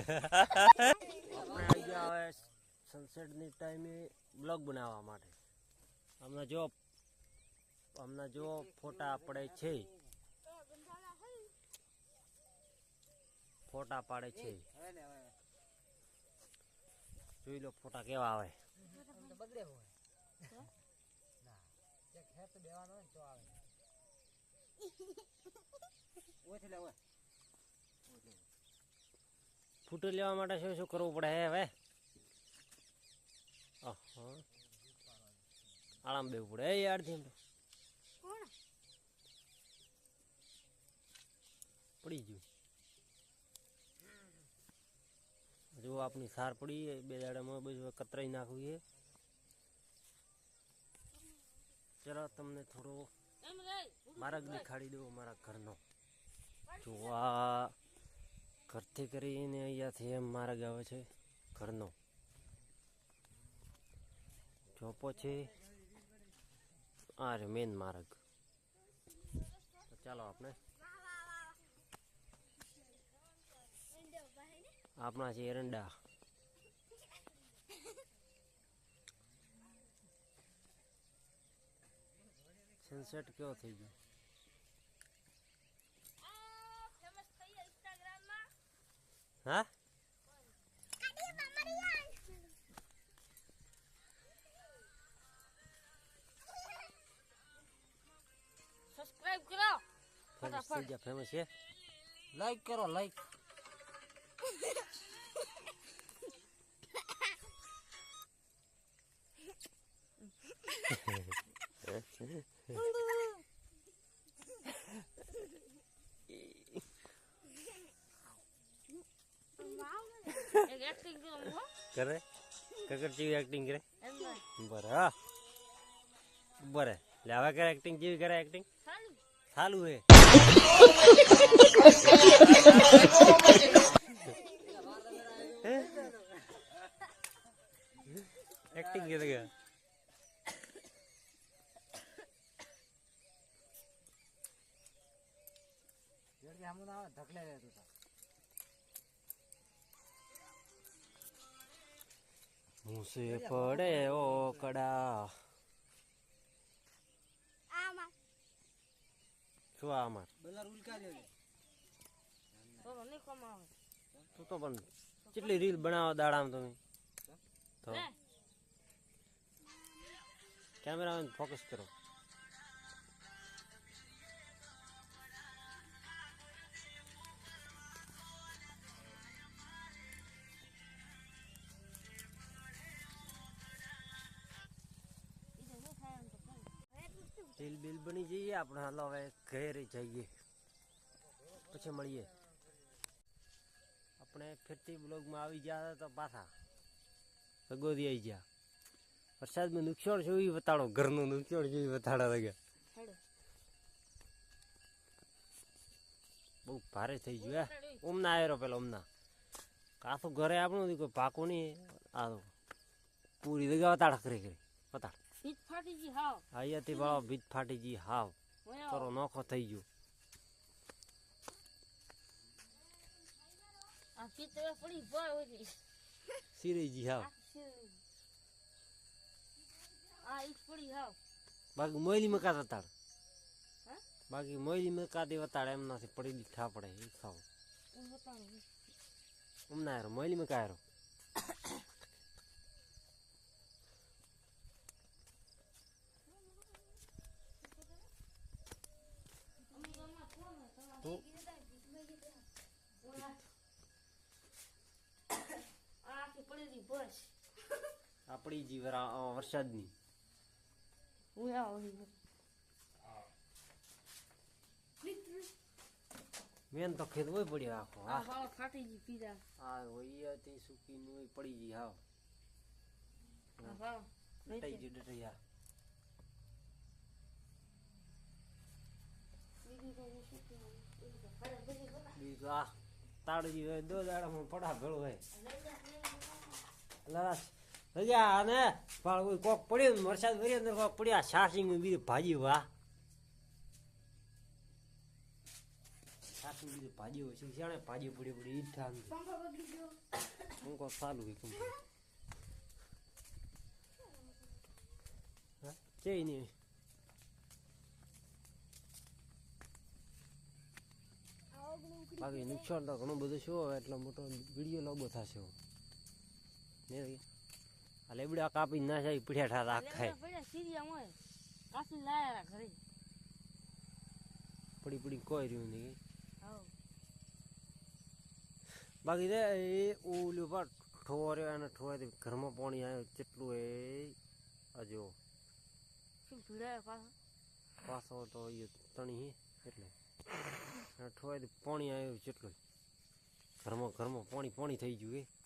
આપણે આવી ગયા હવે સનસેટની ટાઈમે બ્લોગ બનાવવા માટે. હમણાં જો હમણાં જો ફોટા પડે છે. ફોટા પાડે છે. જોઈ લો ફોટા કેવા આવે. ફોટો લેવા માટે શું શું કરવું પડે હે હવે? આરામ દેવું પડે એ એમ પડી ગયું. જો આપણી સાર પડી બે દાડામાં બધું કતરાઈ નાખવું ચલો તમને થોડો માર્ગ દેખાડી દઉં અમારા ઘરનો. જો આ ઘરથી કરીને અહીંયાથી એમ માર્ગ આવે છે ઘરનો. ચોપો છે આ રે મેન માર્ગ. ચાલો આપણે. આપણા છે એરંડા. સનસેટ કેવો થઈ ગયો? હા? સબસ્ક્રાઇબ કરો. ગયા ફેમસ છે. લાઈક કરો લાઈક કરો? કકર જેવી એક્ટિંગ કરે. બરે. હા બરે. લે, હવે કરે એક્ટિંગ જેવી કરે એક્ટિંગ સાલું હે. એક્ટિંગ કરે આવે ધકલે રહેતું તા. મુસે પડે ઓકડા. કડા શું આ અમાર બધા ઉલકા તો નહીં કમાવે. તું તો પણ કેટલી રીલ બનાવો દાડામાં તમે? તો. કેમેરામાં ફોકસ કરો. રીલ બિલ બની જઈએ આપણે હાલો હવે ઘરે જઈએ. પછી મળીએ. આપણે ફિરતી બ્લોગમાં આવી ગયા તો પાછા સગોદી આવી ગયા. વરસાદમાં નુકસાન છે એ બતાડો. ઘરનું નુકસાન છે એ બતાડો લગે. બહુ ભારે થઈ ગયું હે. ઓમના આવ્યો પેલો ઓમના કાથું ઘરે આપણું કોઈ પાકું નહીં. આ પૂરી જગ્યા વતાડા કરી. કરી વતાડ ઈજ ફાટી ગઈ હાવ. અહીંયાથી બાળો ભીત ફાટી ગઈ હાવ તારો નોખો થઈ ગયો. આ ચિત્ર પડી ભય હોય સિરીજી હાવ. આ ઈટ પડી હાવ. બાકી મોયલી મકા તાર? બાકી મોયલી મકા દે વતાડ એમ નથી પડી દીઠા પડે એ ખાવ. ઉમના યાર મોયલી મકા યાર તો આ આખી પડેલી બસ આપણી જી વરસાદની. હું મેન તો ખેત હોય પડ્યો આખો આ હા. બાળો ફાટી પીડા આ વૈયાથી સૂકી નું પડી ગઈ હાવ આ બાળો ડટાઈ ગઈ ડટૈયા હા તો હું તો. બીજું આ. તાળજી હોય દો દાડામાં પડા ભેળું હોય લરાસ રજા અને પણ કોક પડ્યું ને વરસાદ ભર્યો ને કોક પડ્યા સાસિંગ બીજું ભાજી વાહ શાક બીજું ભાજી હોય જાણે ભાજી પડી પડી ઈઠા ગયો પંખો ચાલુ હોય કંપની હા નહીં. બાકી નુકસાન તો ઘણું બધું શું હોય એટલો મોટો વીડિયો લાંબો થશે આ લેબડા કાપી ના જાય પીઠ્યા કાપી લાયા ઘરે. પડી પડી કોઈ રહ્યું નહીં. બાકી રે એ ઓલું પર ઠોરે અને ઠોવાથી ઘરમાં પાણી આવ્યું કેટલું એ? અજો શું પાછા? પાછો તો એ તણી એટલે. ઠોવાથી પાણી આવ્યું કેટલું ઘરમાં ઘરમાં પાણી પાણી થઈ ગયું એ.